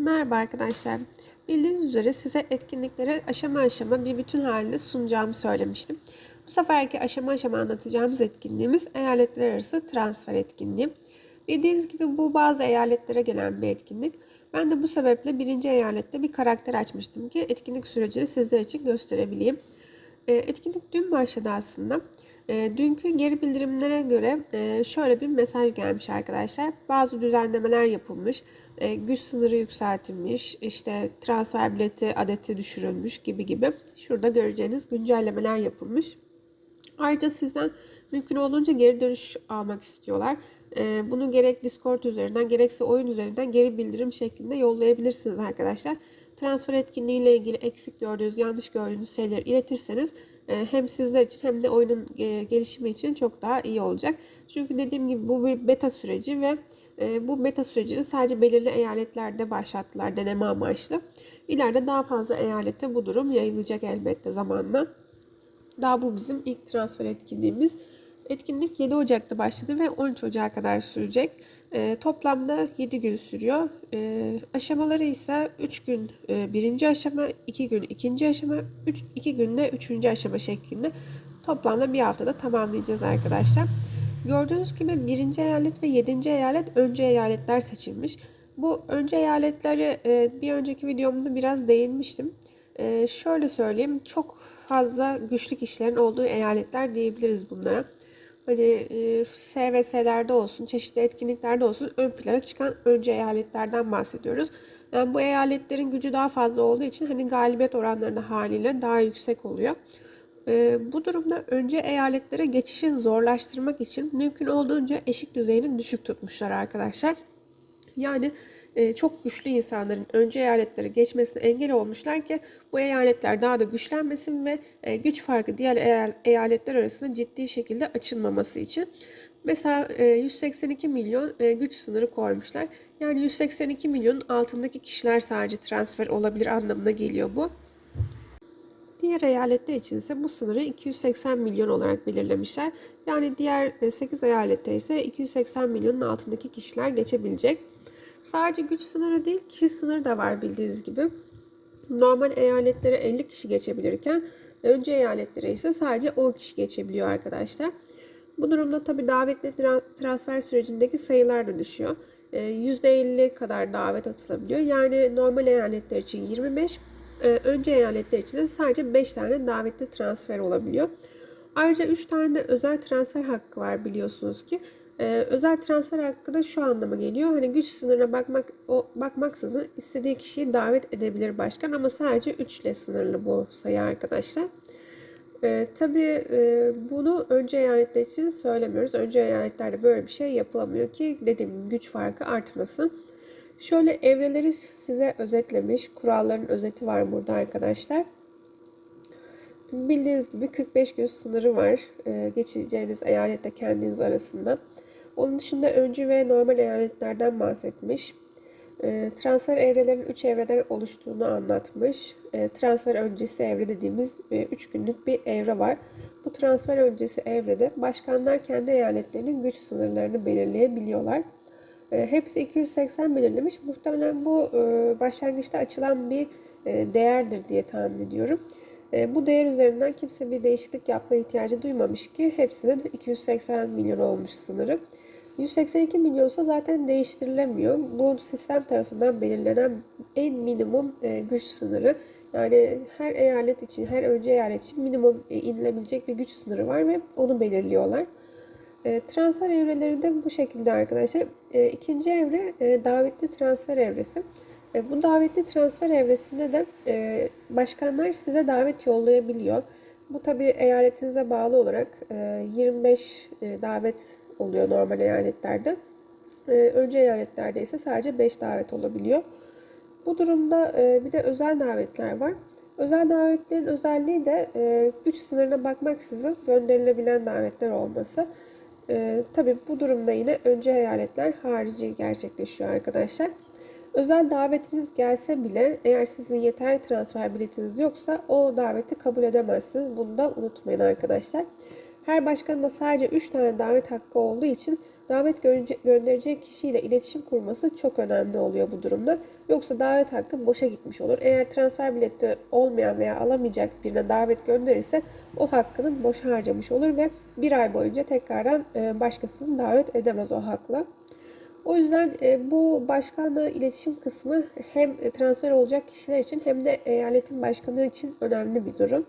Merhaba arkadaşlar. Bildiğiniz üzere size etkinlikleri aşama aşama bir bütün halinde sunacağımı söylemiştim. Bu seferki aşama aşama anlatacağımız etkinliğimiz eyaletler arası transfer etkinliği. Bildiğiniz gibi bu bazı eyaletlere gelen bir etkinlik. Ben de bu sebeple birinci eyalette bir karakter açmıştım ki etkinlik sürecini sizler için gösterebileyim. E, etkinlik dün başladı aslında. E, dünkü geri bildirimlere göre e, şöyle bir mesaj gelmiş arkadaşlar. Bazı düzenlemeler yapılmış. E, güç sınırı yükseltilmiş. işte transfer bileti adeti düşürülmüş gibi gibi. Şurada göreceğiniz güncellemeler yapılmış. Ayrıca sizden mümkün olduğunca geri dönüş almak istiyorlar. E, bunu gerek Discord üzerinden gerekse oyun üzerinden geri bildirim şeklinde yollayabilirsiniz arkadaşlar. Transfer etkinliği ile ilgili eksik gördüğünüz, yanlış gördüğünüz şeyleri iletirseniz e, hem sizler için hem de oyunun e, gelişimi için çok daha iyi olacak. Çünkü dediğim gibi bu bir beta süreci ve bu beta sürecini sadece belirli eyaletlerde başlattılar deneme amaçlı. İleride daha fazla eyalette bu durum yayılacak elbette zamanla. Daha bu bizim ilk transfer etkinliğimiz. Etkinlik 7 Ocak'ta başladı ve 13 Ocak'a kadar sürecek. E, toplamda 7 gün sürüyor. E, aşamaları ise 3 gün e, birinci aşama, 2 gün ikinci aşama, 3, 2 günde üçüncü aşama şeklinde toplamda bir haftada tamamlayacağız arkadaşlar. Gördüğünüz gibi birinci eyalet ve yedinci eyalet önce eyaletler seçilmiş. Bu önce eyaletleri e, bir önceki videomda biraz değinmiştim. E, şöyle söyleyeyim çok fazla güçlü kişilerin olduğu eyaletler diyebiliriz bunlara hani e, SVS'lerde olsun, çeşitli etkinliklerde olsun ön plana çıkan önce eyaletlerden bahsediyoruz. Yani bu eyaletlerin gücü daha fazla olduğu için hani galibiyet oranları da haliyle daha yüksek oluyor. E, bu durumda önce eyaletlere geçişi zorlaştırmak için mümkün olduğunca eşik düzeyini düşük tutmuşlar arkadaşlar. Yani e, çok güçlü insanların önce eyaletlere geçmesine engel olmuşlar ki bu eyaletler daha da güçlenmesin ve e, güç farkı diğer eyaletler arasında ciddi şekilde açılmaması için. Mesela 182 e, milyon güç sınırı koymuşlar. Yani 182 milyonun altındaki kişiler sadece transfer olabilir anlamına geliyor bu. Diğer eyaletler için ise bu sınırı 280 milyon olarak belirlemişler. Yani diğer 8 eyalette ise 280 milyonun altındaki kişiler geçebilecek. Sadece güç sınırı değil, kişi sınırı da var bildiğiniz gibi. Normal eyaletlere 50 kişi geçebilirken önce eyaletlere ise sadece 10 kişi geçebiliyor arkadaşlar. Bu durumda tabi davetli transfer sürecindeki sayılar da düşüyor. %50 ee, kadar davet atılabiliyor. Yani normal eyaletler için 25, e, önce eyaletler için de sadece 5 tane davetli transfer olabiliyor. Ayrıca 3 tane de özel transfer hakkı var biliyorsunuz ki. Ee, özel transfer hakkı da şu anlama geliyor. Hani güç sınırına bakmak o bakmaksızın istediği kişiyi davet edebilir başkan ama sadece 3 ile sınırlı bu sayı arkadaşlar. Ee, tabii e, bunu önce eyaletler için söylemiyoruz. Önce eyaletlerde böyle bir şey yapılamıyor ki dediğim gibi güç farkı artmasın. Şöyle evreleri size özetlemiş. Kuralların özeti var burada arkadaşlar. Bildiğiniz gibi 45 gün sınırı var. Ee, geçeceğiniz eyalette kendiniz arasında. Onun dışında öncü ve normal eyaletlerden bahsetmiş. E, transfer evrelerin 3 evreden oluştuğunu anlatmış. E, transfer öncesi evre dediğimiz 3 e, günlük bir evre var. Bu transfer öncesi evrede başkanlar kendi eyaletlerinin güç sınırlarını belirleyebiliyorlar. E, hepsi 280 belirlemiş. Muhtemelen bu e, başlangıçta açılan bir e, değerdir diye tahmin ediyorum. Bu değer üzerinden kimse bir değişiklik yapma ihtiyacı duymamış ki hepsinin 280 milyon olmuş sınırı. 182 milyonsa zaten değiştirilemiyor. Bu sistem tarafından belirlenen en minimum güç sınırı. Yani her eyalet için, her önce eyalet için minimum inilebilecek bir güç sınırı var ve onu belirliyorlar. E, transfer evreleri de bu şekilde arkadaşlar. E, ikinci evre e, davetli transfer evresi. E, bu davetli transfer evresinde de e, başkanlar size davet yollayabiliyor. Bu tabi eyaletinize bağlı olarak e, 25 e, davet oluyor normal eyaletlerde. Ee, önce eyaletlerde ise sadece 5 davet olabiliyor. Bu durumda e, bir de özel davetler var. Özel davetlerin özelliği de e, güç sınırına bakmaksızın gönderilebilen davetler olması. E, tabii bu durumda yine önce eyaletler harici gerçekleşiyor arkadaşlar. Özel davetiniz gelse bile eğer sizin yeterli transfer biletiniz yoksa o daveti kabul edemezsiniz. Bunu da unutmayın arkadaşlar. Her başkanın da sadece 3 tane davet hakkı olduğu için davet gönce- gönderecek kişiyle iletişim kurması çok önemli oluyor bu durumda. Yoksa davet hakkı boşa gitmiş olur. Eğer transfer bileti olmayan veya alamayacak birine davet gönderirse o hakkını boş harcamış olur ve bir ay boyunca tekrardan e, başkasını davet edemez o hakla. O yüzden e, bu başkanla iletişim kısmı hem transfer olacak kişiler için hem de eyaletin başkanı için önemli bir durum.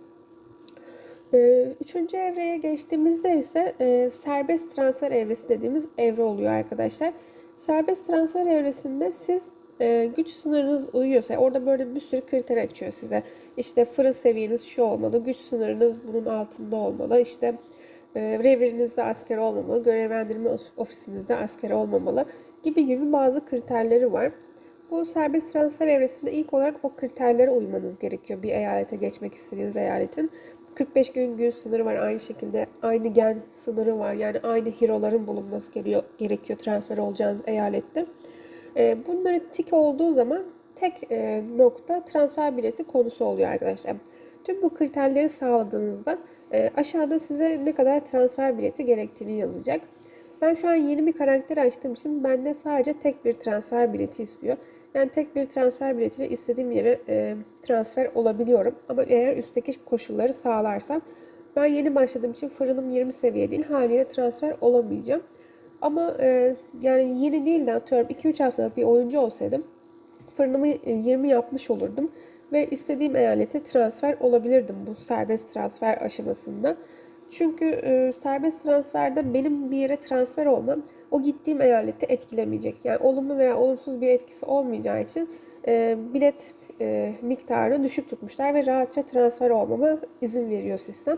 E, Üçüncü evreye geçtiğimizde ise e, serbest transfer evresi dediğimiz evre oluyor arkadaşlar. Serbest transfer evresinde siz e, güç sınırınız uyuyorsa orada böyle bir sürü kriter açıyor size. İşte fırın seviyeniz şu olmalı, güç sınırınız bunun altında olmalı, işte e, revirinizde asker olmamalı, görevlendirme ofisinizde asker olmamalı gibi gibi bazı kriterleri var. Bu serbest transfer evresinde ilk olarak o kriterlere uymanız gerekiyor bir eyalete geçmek istediğiniz eyaletin. 45 gün gün sınırı var aynı şekilde aynı gen sınırı var yani aynı hero'ların bulunması gerekiyor, gerekiyor transfer olacağınız eyalette. E, bunları tik olduğu zaman tek e, nokta transfer bileti konusu oluyor arkadaşlar. Tüm bu kriterleri sağladığınızda e, aşağıda size ne kadar transfer bileti gerektiğini yazacak. Ben şu an yeni bir karakter açtığım için bende sadece tek bir transfer bileti istiyor. Yani tek bir transfer biletiyle istediğim yere e, transfer olabiliyorum. Ama eğer üstteki koşulları sağlarsam ben yeni başladığım için fırınım 20 seviye değil haliyle transfer olamayacağım. Ama e, yani yeni değil de atıyorum 2-3 haftalık bir oyuncu olsaydım fırınımı 20 yapmış olurdum. Ve istediğim eyalete transfer olabilirdim bu serbest transfer aşamasında. Çünkü e, serbest transferde benim bir yere transfer olmam o gittiğim eyalette etkilemeyecek. Yani olumlu veya olumsuz bir etkisi olmayacağı için e, bilet e, miktarını düşük tutmuşlar ve rahatça transfer olmama izin veriyor sistem.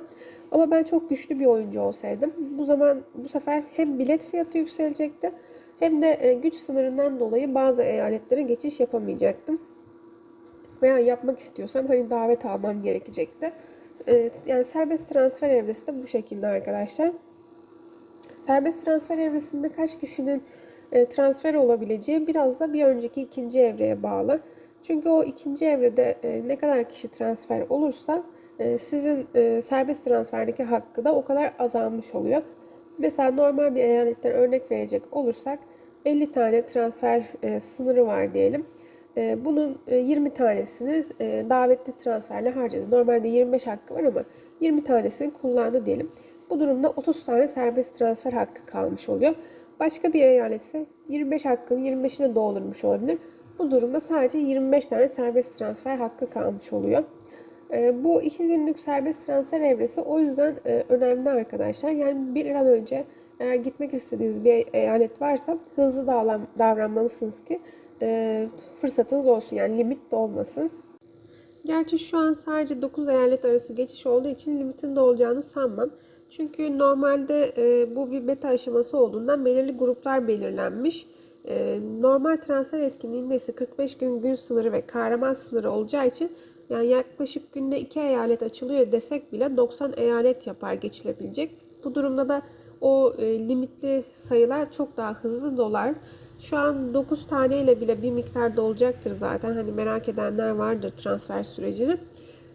Ama ben çok güçlü bir oyuncu olsaydım bu zaman bu sefer hem bilet fiyatı yükselecekti hem de e, güç sınırından dolayı bazı eyaletlere geçiş yapamayacaktım. Veya yapmak istiyorsam hani davet almam gerekecekti. Yani serbest transfer evresi de bu şekilde arkadaşlar. Serbest transfer evresinde kaç kişinin e, transfer olabileceği biraz da bir önceki ikinci evreye bağlı. Çünkü o ikinci evrede e, ne kadar kişi transfer olursa e, sizin serbest transferdeki hakkı da o kadar azalmış oluyor. Mesela normal bir eyaletten örnek verecek olursak 50 tane transfer sınırı var diyelim. Bunun 20 tanesini davetli transferle harcadı. Normalde 25 hakkı var ama 20 tanesini kullandı diyelim. Bu durumda 30 tane serbest transfer hakkı kalmış oluyor. Başka bir eyaletse 25 hakkın 25'ine doldurmuş olabilir. Bu durumda sadece 25 tane serbest transfer hakkı kalmış oluyor. E, bu iki günlük serbest transfer evresi o yüzden e, önemli arkadaşlar. Yani bir an önce eğer gitmek istediğiniz bir eyalet varsa hızlı davranmalısınız ki e, fırsatınız olsun. Yani limit de olmasın. Gerçi şu an sadece 9 eyalet arası geçiş olduğu için limitin de olacağını sanmam. Çünkü normalde e, bu bir beta aşaması olduğundan belirli gruplar belirlenmiş. E, normal transfer etkinliğinde ise 45 gün gün sınırı ve kahraman sınırı olacağı için yani yaklaşık günde 2 eyalet açılıyor desek bile 90 eyalet yapar geçilebilecek. Bu durumda da o e, limitli sayılar çok daha hızlı dolar. Şu an 9 tane ile bile bir miktar dolacaktır zaten. Hani merak edenler vardır transfer sürecini.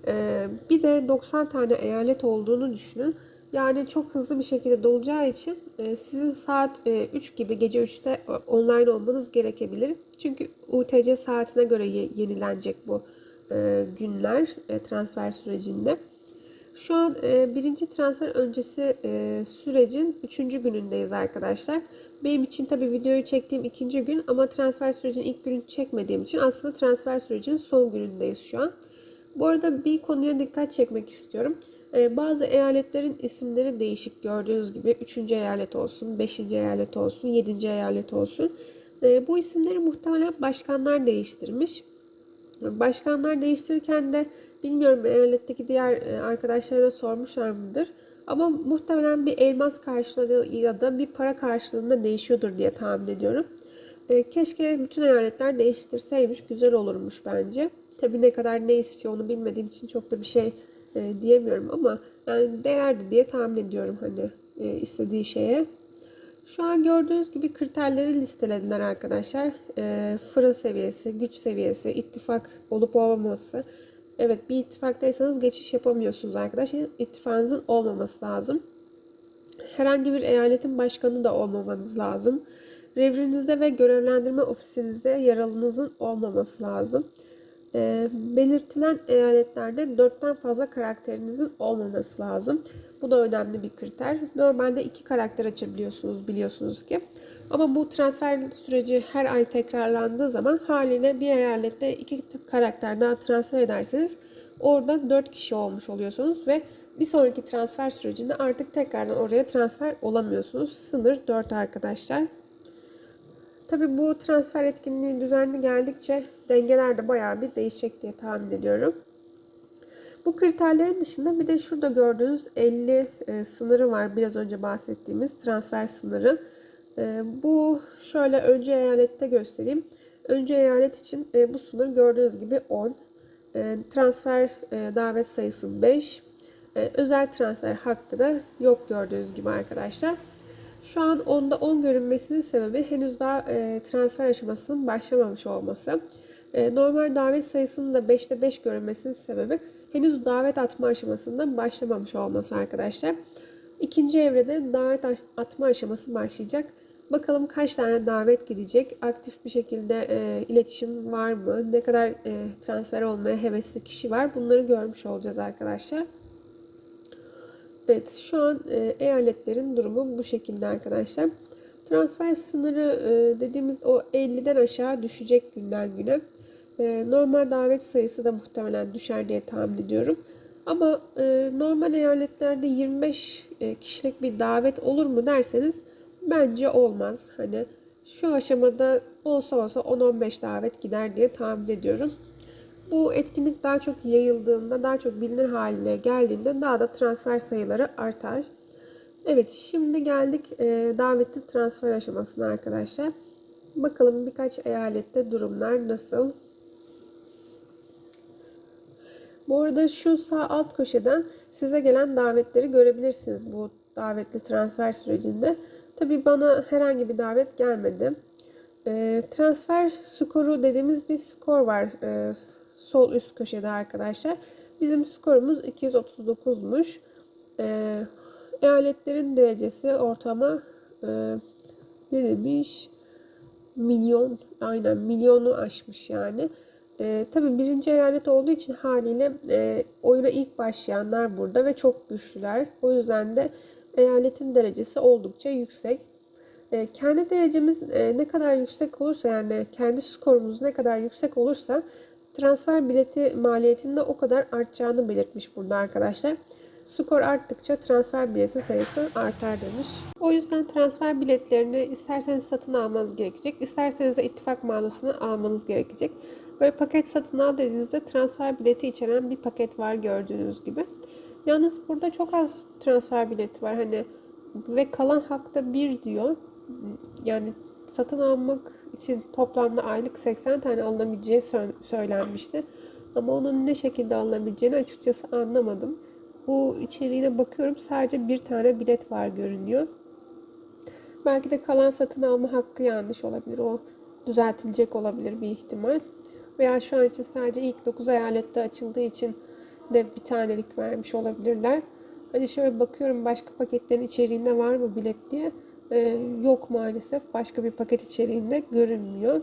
E, bir de 90 tane eyalet olduğunu düşünün. Yani çok hızlı bir şekilde dolacağı için e, sizin saat 3 e, gibi gece 3'te e, online olmanız gerekebilir. Çünkü UTC saatine göre yenilenecek bu günler transfer sürecinde. Şu an birinci transfer öncesi sürecin üçüncü günündeyiz arkadaşlar. Benim için tabi videoyu çektiğim ikinci gün ama transfer sürecinin ilk günü çekmediğim için aslında transfer sürecinin son günündeyiz şu an. Bu arada bir konuya dikkat çekmek istiyorum. Ee, bazı eyaletlerin isimleri değişik gördüğünüz gibi 3. eyalet olsun, 5. eyalet olsun, 7. eyalet olsun. Ee, bu isimleri muhtemelen başkanlar değiştirmiş. Başkanlar değiştirirken de bilmiyorum eyaletteki diğer e, arkadaşlarına sormuşlar mıdır? Ama muhtemelen bir elmas karşılığı ya da bir para karşılığında değişiyordur diye tahmin ediyorum. Ee, keşke bütün eyaletler değiştirseymiş, güzel olurmuş bence. Tabii ne kadar ne istiyor onu bilmediğim için çok da bir şey e, diyemiyorum ama yani değerdi diye tahmin ediyorum hani e, istediği şeye. Şu an gördüğünüz gibi kriterleri listelediler arkadaşlar. E, fırın seviyesi, güç seviyesi, ittifak olup olmaması. Evet bir ittifaktaysanız geçiş yapamıyorsunuz arkadaşlar. İttifakınızın olmaması lazım. Herhangi bir eyaletin başkanı da olmamanız lazım. Revrinizde ve görevlendirme ofisinizde yer alınızın olmaması lazım. E, belirtilen eyaletlerde dörtten fazla karakterinizin olmaması lazım. Bu da önemli bir kriter. Normalde iki karakter açabiliyorsunuz biliyorsunuz ki. Ama bu transfer süreci her ay tekrarlandığı zaman haliyle bir eyalette iki karakter daha transfer ederseniz orada dört kişi olmuş oluyorsunuz ve bir sonraki transfer sürecinde artık tekrardan oraya transfer olamıyorsunuz. Sınır 4 arkadaşlar. Tabi bu transfer etkinliği düzenli geldikçe dengeler de bayağı bir değişecek diye tahmin ediyorum. Bu kriterlerin dışında bir de şurada gördüğünüz 50 e, sınırı var. Biraz önce bahsettiğimiz transfer sınırı. E, bu şöyle önce eyalette göstereyim. Önce eyalet için e, bu sınır gördüğünüz gibi 10. E, transfer e, davet sayısı 5. E, özel transfer hakkı da yok gördüğünüz gibi arkadaşlar. Şu an onda 10 görünmesinin sebebi henüz daha e, transfer aşamasının başlamamış olması. Normal davet sayısının da 5'te 5 görünmesinin sebebi henüz davet atma aşamasından başlamamış olması arkadaşlar. İkinci evrede davet atma aşaması başlayacak. Bakalım kaç tane davet gidecek, aktif bir şekilde e, iletişim var mı, ne kadar e, transfer olmaya hevesli kişi var bunları görmüş olacağız arkadaşlar. Evet şu an e, eyaletlerin durumu bu şekilde arkadaşlar. Transfer sınırı e, dediğimiz o 50'den aşağı düşecek günden güne. E, normal davet sayısı da muhtemelen düşer diye tahmin ediyorum. Ama e, normal eyaletlerde 25 e, kişilik bir davet olur mu derseniz bence olmaz. Hani şu aşamada olsa olsa 10-15 davet gider diye tahmin ediyorum. Bu etkinlik daha çok yayıldığında, daha çok bilinir haline geldiğinde daha da transfer sayıları artar. Evet, şimdi geldik e, davetli transfer aşamasına arkadaşlar. Bakalım birkaç eyalette durumlar nasıl? Bu arada şu sağ alt köşeden size gelen davetleri görebilirsiniz bu davetli transfer sürecinde. Tabi bana herhangi bir davet gelmedi. E, transfer skoru dediğimiz bir skor var. E, sol üst köşede arkadaşlar. Bizim skorumuz 239'muş. Ee, eyaletlerin derecesi ortama e, ne demiş? Milyon, aynen milyonu aşmış yani. E, tabii birinci eyalet olduğu için haliyle e, oyuna ilk başlayanlar burada ve çok güçlüler. O yüzden de eyaletin derecesi oldukça yüksek. E, kendi derecemiz e, ne kadar yüksek olursa yani kendi skorumuz ne kadar yüksek olursa transfer bileti maliyetinin de o kadar artacağını belirtmiş burada arkadaşlar. Skor arttıkça transfer bileti sayısı artar demiş. O yüzden transfer biletlerini isterseniz satın almanız gerekecek, isterseniz de ittifak mağazasını almanız gerekecek. Böyle paket satın al dediğinizde transfer bileti içeren bir paket var gördüğünüz gibi. Yalnız burada çok az transfer bileti var. Hani ve kalan hakta bir diyor. Yani satın almak için toplamda aylık 80 tane alınabileceği söylenmişti. Ama onun ne şekilde alınabileceğini açıkçası anlamadım. Bu içeriğine bakıyorum sadece bir tane bilet var görünüyor. Belki de kalan satın alma hakkı yanlış olabilir. O düzeltilecek olabilir bir ihtimal. Veya şu an için sadece ilk 9 eyalette açıldığı için de bir tanelik vermiş olabilirler. Hani şöyle bakıyorum başka paketlerin içeriğinde var mı bilet diye e, yok maalesef. Başka bir paket içeriğinde görünmüyor.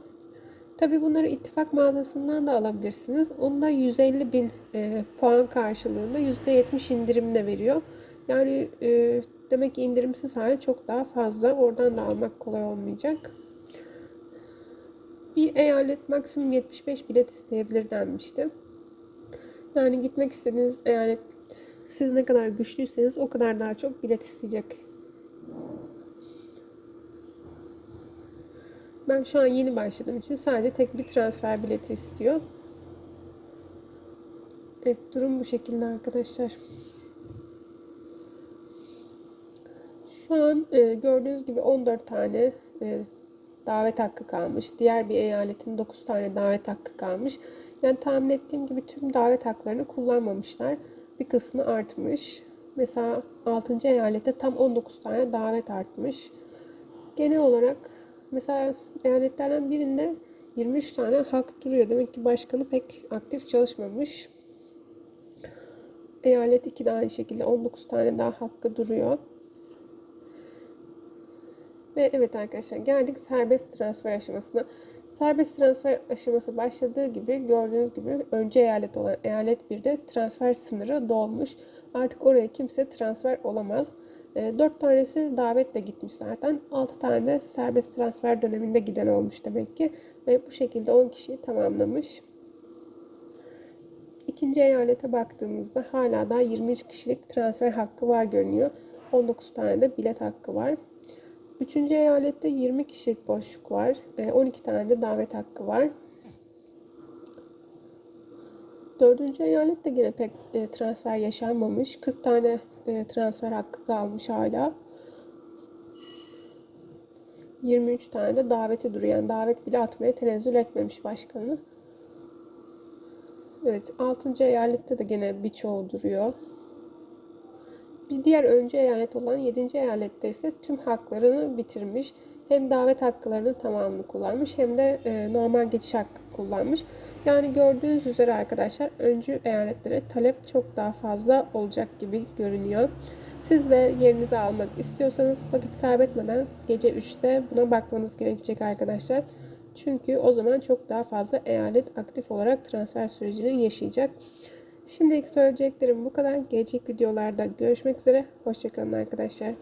Tabi bunları ittifak mağazasından da alabilirsiniz. Onda 150 bin e, puan karşılığında %70 indirimle veriyor. Yani e, demek ki indirimsiz hali çok daha fazla. Oradan da almak kolay olmayacak. Bir eyalet maksimum 75 bilet isteyebilir denmişti. Yani gitmek istediğiniz eyalet siz ne kadar güçlüyseniz o kadar daha çok bilet isteyecek Ben şu an yeni başladığım için sadece tek bir transfer bileti istiyor. Evet durum bu şekilde arkadaşlar. Şu an e, gördüğünüz gibi 14 tane e, davet hakkı kalmış. Diğer bir eyaletin 9 tane davet hakkı kalmış. Yani tahmin ettiğim gibi tüm davet haklarını kullanmamışlar. Bir kısmı artmış. Mesela 6. eyalette tam 19 tane davet artmış. Genel olarak Mesela eyaletlerden birinde 23 tane hak duruyor. Demek ki başkanı pek aktif çalışmamış. Eyalet 2 de aynı şekilde 19 tane daha hakkı duruyor. Ve evet arkadaşlar geldik serbest transfer aşamasına. Serbest transfer aşaması başladığı gibi gördüğünüz gibi önce eyalet olan eyalet 1'de transfer sınırı dolmuş. Artık oraya kimse transfer olamaz. 4 tanesi davetle gitmiş zaten. 6 tane de serbest transfer döneminde giden olmuş demek ki. Ve bu şekilde 10 kişiyi tamamlamış. İkinci eyalete baktığımızda hala daha 23 kişilik transfer hakkı var görünüyor. 19 tane de bilet hakkı var. Üçüncü eyalette 20 kişilik boşluk var. 12 tane de davet hakkı var. Dördüncü eyalette yine pek e, transfer yaşanmamış. 40 tane e, transfer hakkı kalmış hala. 23 tane de daveti duruyor. Yani davet bile atmaya tenezzül etmemiş başkanı. Evet, 6. eyalette de gene birçoğu duruyor. Diğer önce eyalet olan 7. eyalette ise tüm haklarını bitirmiş. Hem davet haklarını tamamını kullanmış hem de e, normal geçiş hakkı kullanmış. Yani gördüğünüz üzere arkadaşlar öncü eyaletlere talep çok daha fazla olacak gibi görünüyor. Siz de yerinizi almak istiyorsanız vakit kaybetmeden gece 3'te buna bakmanız gerekecek arkadaşlar. Çünkü o zaman çok daha fazla eyalet aktif olarak transfer sürecini yaşayacak. Şimdilik söyleyeceklerim bu kadar. Gelecek videolarda görüşmek üzere. Hoşçakalın arkadaşlar.